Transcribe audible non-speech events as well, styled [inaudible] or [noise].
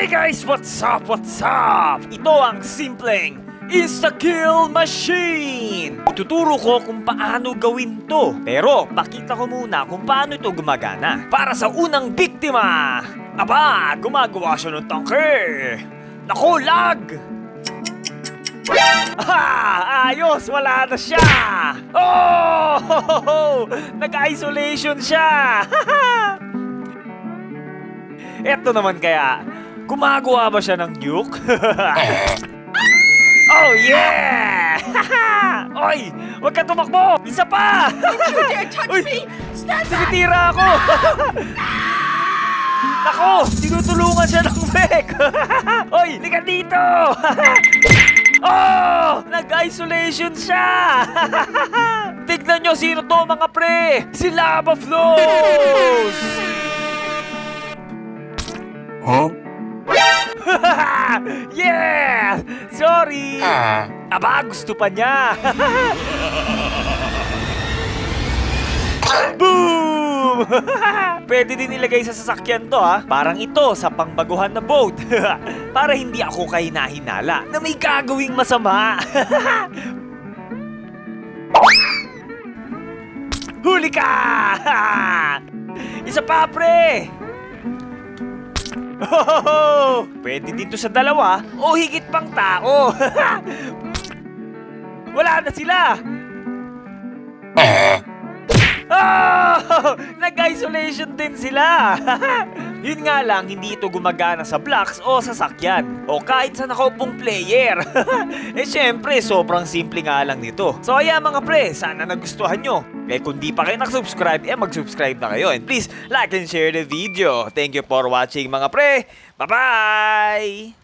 Hey guys, what's up? What's up? Ito ang simpleng Insta-Kill Machine! Ituturo ko kung paano gawin to. Pero, pakita ko muna kung paano ito gumagana. Para sa unang biktima! Aba, gumagawa siya ng tangke! Nako, lag! Ah, ayos! Wala na siya! Oh! [laughs] Nag-isolation siya! [laughs] Eto naman kaya, gumagawa ba siya ng nuke? [laughs] oh yeah! [laughs] Oy, wag ka tumakbo! Isa pa! You dare [laughs] touch Uy, me! Stand back! Tinitira ako! Nako! Tinutulungan siya ng mech! Oy, lika dito! oh! Nag-isolation siya! Tignan nyo sino to mga pre! Si Lava Flows! Huh? [laughs] yeah! Sorry! Ah. Aba, gusto pa niya! [laughs] Boom! [laughs] Pwede din ilagay sa sasakyan to ha. Parang ito sa pangbaguhan na boat. Para hindi ako kahinahinala na may gagawing masama. Huli ka! Isa pa, pre! Oh, pwede dito sa dalawa o higit pang tao. [laughs] Wala na sila. Oh, [laughs] nag-isolation din sila. [laughs] Yun nga lang, hindi ito gumagana sa blocks o sasakyan. O kahit sa nakaupong player. [laughs] eh syempre, sobrang simple nga lang nito. So ayan mga pre, sana nagustuhan nyo. Eh kung di pa kayo nakasubscribe, eh mag-subscribe na kayo. And please, like and share the video. Thank you for watching mga pre. Bye-bye!